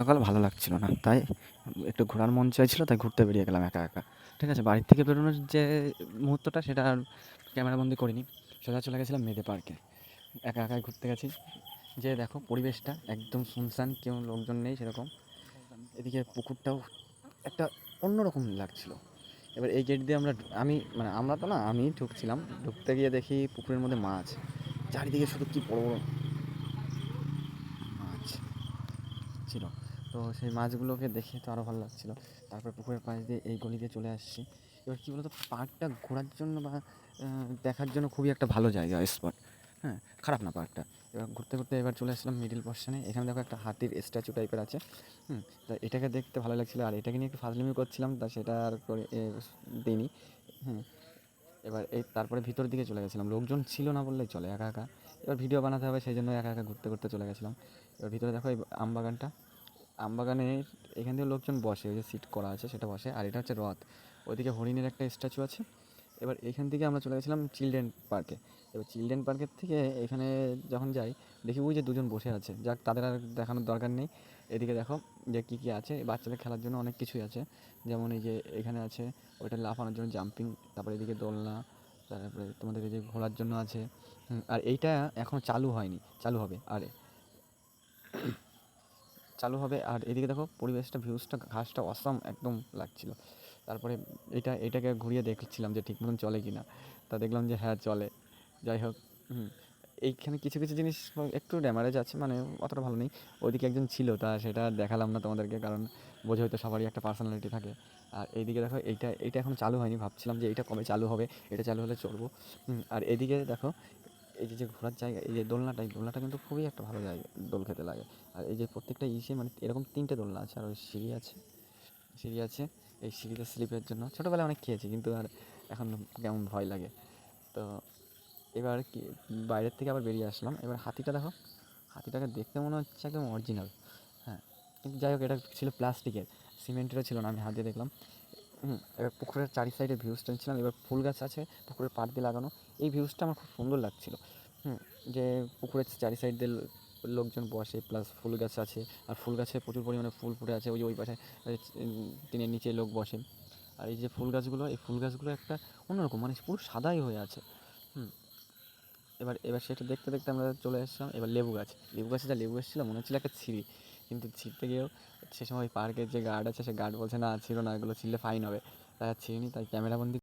সকাল ভালো লাগছিল না। তাই একটু ঘোরার মন চাইছিল, তাই ঘুরতে বেরিয়ে গেলাম একা একা। ঠিক আছে, বাড়ির থেকে বেরোনোর যে মুহূর্তটা, সেটা আর ক্যামেরাবন্দি করিনি। সোজা চলে গেছিলাম মেদে পার্কে। একা একাই ঘুরতে গেছি। যে দেখো, পরিবেশটা একদম শুনশান, কেউ লোকজন নেই সেরকম। এদিকে পুকুরটাও একটা অন্যরকম লাগছিল। এবার এই গেট দিয়ে আমরা আমি মানে আমরা তো না, আমি ঢুকছিলাম। ঢুকতে গিয়ে দেখি পুকুরের মধ্যে মাছ। চারিদিকে শুধু কি বড় বড় মাছ ছিল। তো সেই মাছগুলোকে দেখে তো আরও ভালো লাগছিল। তারপর পুকুরের পাশ দিয়ে এই গলি দিয়ে চলে আসছি। এবার কী বলতো, পার্কটা ঘোরার জন্য বা দেখার জন্য খুবই একটা ভালো জায়গা স্পট হ্যাঁ খারাপ না পার্কটা। এবার ঘুরতে ঘুরতে এবার চলে আসলাম মিডিল পোর্শনে এখানে দেখো একটা হাতির স্ট্যাচু টাইপের আছে। হুম, তা এটাকে দেখতে ভালো লাগছিল। আর এটাকে নিয়ে একটু ফাজলিমি করছিলাম, তা সেটা আর করে দিইনি। হুম, এবার এই তারপরে ভিতর দিকে চলে গেছিলাম। লোকজন ছিল না বললেই চলে, একা একা। এবার ভিডিও বানাতে হবে, সেই জন্য একা একা ঘুরতে ঘুরতে চলে গেছিলাম। এবার ভিতরে দেখো এই আম বাগানটা আম বাগানে এখান থেকে লোকজন বসে, ওই যে সিট করা আছে সেটা বসে, আর এটা হচ্ছে রথ। ওইদিকে হরিণের একটা স্ট্যাচু আছে। এবার এখান থেকে আমরা চলে গেছিলাম চিলড্রেন পার্কে। এবার চিলড্রেন পার্কের থেকে এখানে যখন যাই, দেখি ওই যে দুজন বসে আছে। যাক, তাদের আর দেখানোর দরকার নেই। এদিকে দেখো যে কী কী আছে। বাচ্চাদের খেলার জন্য অনেক কিছুই আছে। যেমন এই যে এখানে আছে, ওইটা লাফানোর জন্য জাম্পিং তারপরে এদিকে দোলনা, তারপরে তোমাদের এই যে ঘোরার জন্য আছে। আর এইটা এখনও চালু হয়নি, চালু হবে, আর। চালু হবে। আর এদিকে দেখো, পরিবেশটা ভিউজটা ঘাসটা অসম একদম লাগছিল। তারপরে এটা, এটাকে ঘুরিয়ে দেখছিলাম যে ঠিক মতন চলে কি না তা দেখলাম যে হ্যাঁ চলে। যাই হোক, হুম। এইখানে কিছু কিছু জিনিস একটু ড্যামারেজ আছে মানে অতটা ভালো নেই। ওইদিকে একজন ছিল, তা সেটা দেখালাম না তোমাদেরকে, কারণ বোঝো হয়তো সবারই একটা পার্সোনালিটি থাকে। আর এইদিকে দেখো, এইটা এইটা এখন চালু হয়নি, ভাবছিলাম যে এইটা কবে চালু হবে, এটা চালু হলে চলবো। আর এদিকে দেখো এই যে যে ঘোরার জায়গা, এই যে দোলনাটা, এই দোলনাটা কিন্তু খুবই একটা ভালো জায়গা, দোল খেতে লাগে। আর এই যে প্রত্যেকটা ইসে মানে এরকম তিনটে দোলনা আছে, আর ওই সিঁড়ি আছে সিঁড়ি আছে, এই সিঁড়িতে স্লিপের জন্য। ছোটোবেলায় অনেক খেয়েছি, কিন্তু আর এখন কেমন ভয় লাগে। তো এবার কি, বাইরের থেকে আবার বেরিয়ে আসলাম। এবার হাতিটা দেখো, হাতিটাকে দেখতে মনে হচ্ছে একদম অরিজিনাল হ্যাঁ। কিন্তু যাই হোক, এটা ছিল প্লাস্টিকের, সিমেন্টেরও ছিল না, আমি হাত দেখলাম। এবার পুকুরের চারি সাইডে ভিউজ টেনছিলাম এবার ফুল গাছ আছে পুকুরের পাড় দিয়ে লাগানো। এই ভিউজটা আমার খুব সুন্দর লাগছিল। যে পুকুরের চারি সাইড দিয়ে লোকজন বসে প্লাস ফুল গাছ আছে, আর ফুল গাছে প্রচুর পরিমাণে ফুল ফুটে আছে, ওই ওই পাশে টিনের নিচে লোক বসে। আর এই যে ফুল গাছগুলো, এই ফুল গাছগুলো একটা অন্যরকম মানে পুরো সাদাই হয়ে আছে। হুম, এবার এবার সেটা দেখতে দেখতে আমরা চলে এসেছিলাম, এবার লেবু গাছ। লেবু গাছে যা লেবু এসেছিল, মনে হচ্ছিল একটা ছিঁড়ি। কিন্তু ছিঁড়তে গিয়েও সে সময় পার্কের যে গার্ড আছে, সে গার্ড বলছে, না, ছিল না, এগুলো ছিঁড়লে ফাইন হবে। তাই আর ছিঁড়িনি, তাই ক্যামেরাবন্দি